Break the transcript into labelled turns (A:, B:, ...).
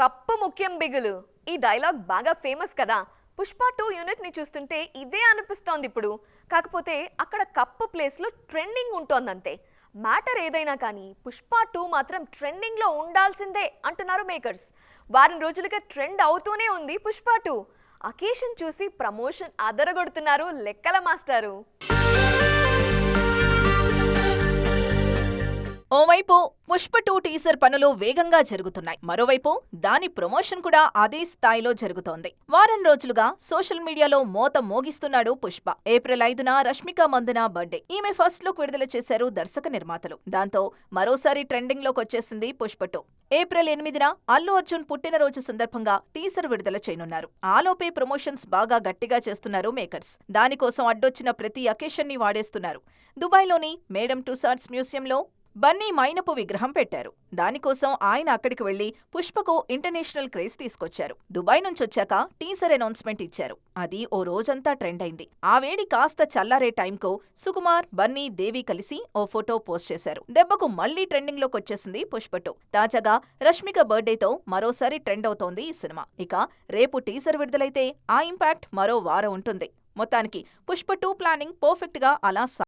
A: Cup ముఖ్యం బిగులు. ఈ dialogue బాగా ఫేమస్ కదా. పుష్ప టూ యూనిట్ని చూస్తుంటే ఇదే అనిపిస్తోంది ఇప్పుడు. కాకపోతే అక్కడ కప్పు ప్లేస్లో ట్రెండింగ్ ఉంటోందంతే. మ్యాటర్ ఏదైనా కానీ పుష్ప టూ మాత్రం ట్రెండింగ్లో ఉండాల్సిందే అంటున్నారు మేకర్స్. వారం రోజులుగా ట్రెండ్ అవుతూనే ఉంది పుష్ప టూ. అకేషన్ చూసి ప్రమోషన్ అదరగొడుతున్నారు లెక్కల మాస్టారు.
B: ఓవైపు పుష్ప టూ టీజర్ పనులు వేగంగా జరుగుతున్నాయి. మరోవైపు దాని ప్రమోషన్ కూడా అదే స్థాయిలో జరుగుతోంది. వారం రోజులుగా సోషల్ మీడియాలో మోత మోగిస్తున్నాడు పుష్ప. ఏప్రిల్ ఐదున రష్మిక మందన బర్త్డే. ఈమె ఫస్ట్ లుక్ విడుదల చేశారు దర్శక నిర్మాతలు. దాంతో మరోసారి ట్రెండింగ్లోకి వచ్చేసింది పుష్ప టూ. ఏప్రిల్ ఎనిమిదిన అల్లు అర్జున్ పుట్టినరోజు సందర్భంగా టీజర్ విడుదల చేయనున్నారు. ఆలోపే ప్రమోషన్స్ బాగా గట్టిగా చేస్తున్నారు మేకర్స్. దానికోసం అడ్డొచ్చిన ప్రతి అకేషన్ని వాడేస్తున్నారు. దుబాయ్లోని మేడం టుసార్ట్స్ మ్యూజియంలో బన్నీ మైనపు విగ్రహం పెట్టారు. దానికోసం ఆయన అక్కడికి వెళ్ళి పుష్పకు ఇంటర్నేషనల్ క్రేజ్ తీసుకొచ్చారు. దుబాయ్ నుంచొచ్చాక టీజర్ అనౌన్స్మెంట్ ఇచ్చారు. అది ఓ రోజంతా ట్రెండ్ అయింది. ఆ వేడి కాస్త చల్లారే టైంకు సుకుమార్ బన్నీ దేవి కలిసి ఓ ఫోటో పోస్ట్ చేశారు. దెబ్బకు మళ్ళీ ట్రెండింగ్లోకి వచ్చేసింది పుష్ప టూ. తాజాగా రష్మిక బర్త్డేతో మరోసారి ట్రెండ్ అవుతోంది ఈ సినిమా. ఇక రేపు టీజర్ విడుదలైతే ఆ ఇంపాక్ట్ మరో వారం ఉంటుంది. మొత్తానికి పుష్ప టూ ప్లానింగ్ పర్ఫెక్ట్గా అలా